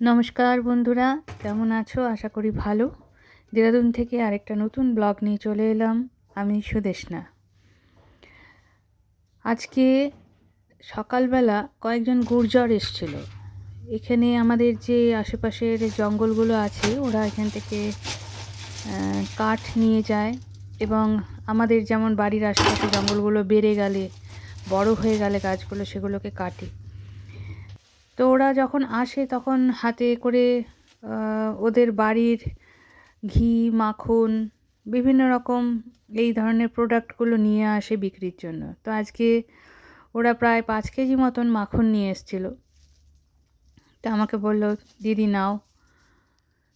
নমস্কার বন্ধুরা, কেমন আছো? আশা করি ভালো। দেরাদুন থেকে আরেকটা নতুন ব্লগ নিয়ে চলে এলাম, আমি সুদেশনা আজকে সকালবেলা কয়েকজন গুর্জর এসছিল। এখানে আমাদের যে আশেপাশের জঙ্গলগুলো আছে, ওরা এখান থেকে কাঠ নিয়ে যায় এবং আমাদের যেমন বাড়ির আশেপাশে জঙ্গলগুলো বেড়ে গেলে, বড় হয়ে গেলে গাছগুলো সেগুলোকে কাটে। তো ওরা যখন আসে তখন হাতে করে ওদের বাড়ির ঘি, মাখন, বিভিন্ন রকম এই ধরনের প্রোডাক্টগুলো নিয়ে আসে বিক্রির জন্য। তো আজকে ওরা প্রায় পাঁচ কেজি মতন মাখন নিয়ে এসেছিল। তো আমাকে বলল, দিদি, নাও।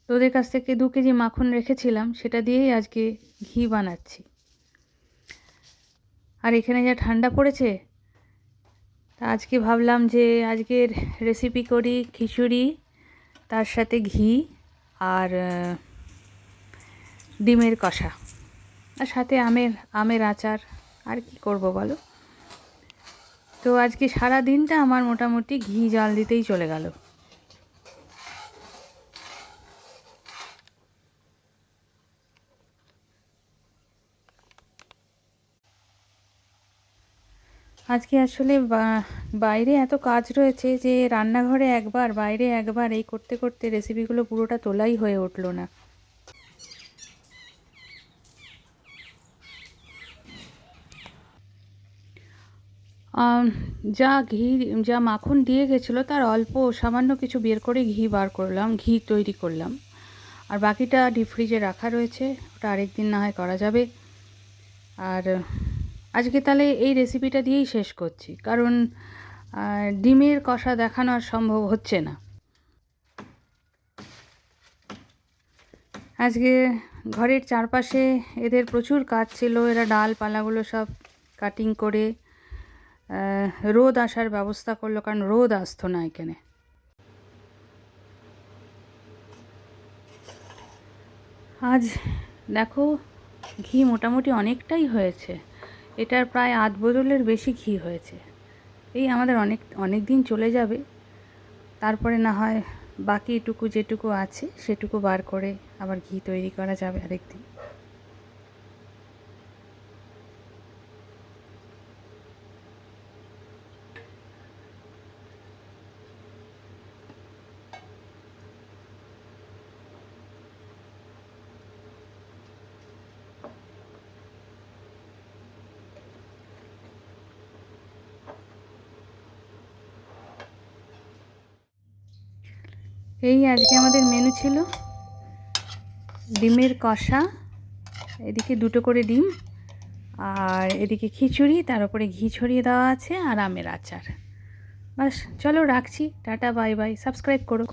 তো ওদের কাছ থেকে দু কেজি মাখন রেখেছিলাম, সেটা দিয়েই আজকে ঘি বানাচ্ছি। আর এখানে যা ঠান্ডা পড়েছে আজকে ভাবলাম যে আজকের রেসিপি করি খিচুড়ি, তার সাথে ঘি আর ডিমের কষা আর সাথে আমের আমের আচার। আর কি করব বলো? তো আজকে সারা দিনটা আমার মোটামুটি ঘি জল দিতেই চলে গেল। আজকে আসলে বাইরে এত কাজ রয়েছে যে রান্নাঘরে একবার, বাইরে একবার এই করতে করতে রেসিপিগুলো পুরোটা তোলাই হয়ে উঠল না। যা ঘি, যা মাখন দিয়ে গেছিল তার অল্প সামান্য কিছু বের করে ঘি বার করলাম, ঘি তৈরি করলাম। আর বাকিটা ডিপ ফ্রিজে রাখা রয়েছে, ওটা আরেকদিন না হয় করা যাবে। আর আজকে তাহলে এই রেসিপিটা দিয়েই শেষ করছি। কারণ ডিমের কষা দেখানো আর সম্ভব হচ্ছে না। আজকে ঘরের চারপাশে এদের প্রচুর কাজ ছিল। এরা ডালপালাগুলো সব কাটিং করে রোদ আসার ব্যবস্থা করল, কারণ রোদ আসতো না এখানে। আজ দেখো, ঘি মোটামুটি অনেকটাই হয়েছে। এটার প্রায় আধ বোতলের বেশি ঘি হয়েছে। এই আমাদের অনেক অনেক দিন চলে যাবে। তারপরে না হয় বাকিটুকু যেটুকু আছে, সেটুকু বার করে আবার ঘি তৈরি করা যাবে আরেকদিন। এই আজকে আমাদের মেনু ছিল ডিমের কষা, এদিকে দুটো করে ডিম আর এদিকে খিচুড়ি, তার উপরে ঘি ছড়িয়ে দেওয়া আছে আর আমের আচার। বাস, চলো রাখছি, টাটা বাই বাই সাবস্ক্রাইব করো।